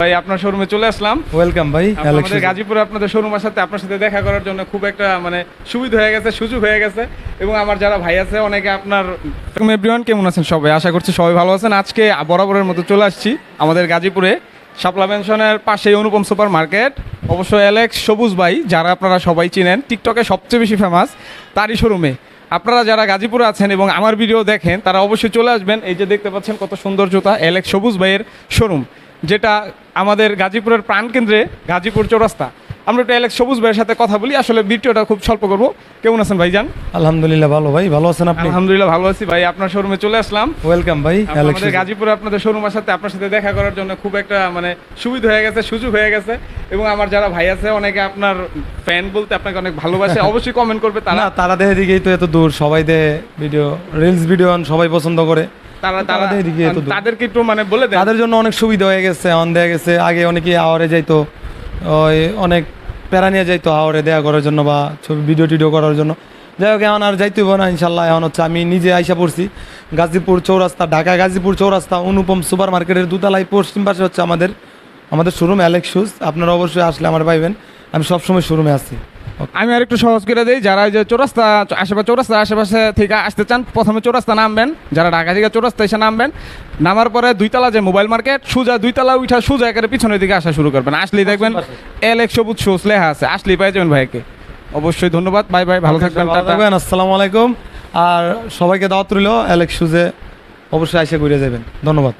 ভাই আপনার শোরুমে চলে আসলাম। ওয়েলকাম ভাই। আমাদের গাজীপুরে আপনাদের শোরুমের সাথে আপনার সাথে দেখা করার জন্য খুব একটা মানে সুবিধা হয়ে গেছে সুযোগ হয়ে গেছে। এবং আমার যারা ভাই আছে অনেকে আপনার এভরিওয়ান কেমন আছেন সবাই? আশা করছি সবাই ভালো আছেন। আজকে বরাবরের মতো চলে আসছি আমাদের গাজীপুরে শাপলা মেনশনের পাশেই অনুপম সুপার মার্কেট। অবশ্য অ্যালেক্স সবুজ ভাই যারা আপনারা সবাই চিনেন টিকটকে সবচেয়ে বেশি ফেমাস তারই শোরুমে আপনারা যারা গাজীপুরে আছেন এবং আমার ভিডিও দেখেন, তারা অবশ্যই চলে আসবেন। এই যে দেখতে পাচ্ছেন কত সুন্দর জুতা এলেক সবুজ ভাইয়ের শোরুম যেটা আমাদের গাজীপুরের প্রাণকেন্দ্রে গাজীপুর চৌরাস্তা। আমরা একটু অ্যালেক্স সবুজ ভাইয়ের সাথে কথা বলি। আসলে ভিডিওটা খুব স্বল্প করব। কেমন আছেন ভাইজান? আলহামদুলিল্লাহ ভালো ভাই। ভালো আছেন আপনি? আলহামদুলিল্লাহ ভালো আছি ভাই। আপনার শোরুমে চলে আসলাম। ওয়েলকাম ভাই আমাদের গাজীপুরে আপনাদের শোরুমের সাথে আপনার সাথে দেখা করার জন্য খুব একটা মানে সুবিধা হয়ে গেছে সুযোগ হয়ে গেছে। এবং আমার যারা ভাই আছে অনেকে আপনার ফ্যান বলতে আপনাকে অনেক ভালোবাসে। অবশ্যই কমেন্ট করবে তারা তারা দেখে দিকেই তো এত দূর। সবাই দে ভিডিও রিলস ভিডিও সবাই পছন্দ করে। তারা তারা তারা দেখে দিকে এত দূর। তাদেরকে একটু মানে বলে তাদের জন্য অনেক সুবিধা হয়ে গেছে অন দেয়া গেছে। আগে অনেকে আওয়ারে যাইতো। ওই অনেক প্যারা নিয়ে যাইতো হাওড়ে দেয়া করার জন্য বা ছবি ভিডিও টিডিও করার জন্য। যাই হোক, এখন আর যাইতেই না, ইনশাল্লাহ। এখন হচ্ছে আমি নিজে আইসা পড়ছি। গাজীপুর চৌরাস্তা, ঢাকা গাজীপুর চৌরাস্তা, অনুপম সুপার মার্কেটের দুতলায়, পশ্চিম পাশে হচ্ছে আমাদের আমাদের শোরুম অ্যালেক্স শুজ আপনারা অবশ্যই আসলে আমার পাইবেন। আমি সবসময় শোরুমে আছি। আমি আর একটু সহজ করে দিই যারা এই যে চৌরাস্তা আশেপাশে চৌরাস্তা আশেপাশে থেকে আসতে চান প্রথমে চৌরাস্তা নামবেন। যারা ঢাকা থেকে চৌরাস্তা এসে নামবেন নামার পরে দুইতলা যে মোবাইল মার্কেট সুজা দুইতলা উঠা সুজা একেবারে পিছনের দিকে আসা শুরু করবেন। আসলেই দেখবেন এল এক সবুজ শোস লেখা আছে আসলেই পাই যাবেন ভাইকে। অবশ্যই ধন্যবাদ বাই বাই ভালো থাকবেন আসসালামু আলাইকুম। আর সবাইকে দাওয়াত রইল অ্যালেক্স শুজে অবশ্যই এসে ঘুরে যাবেন। ধন্যবাদ।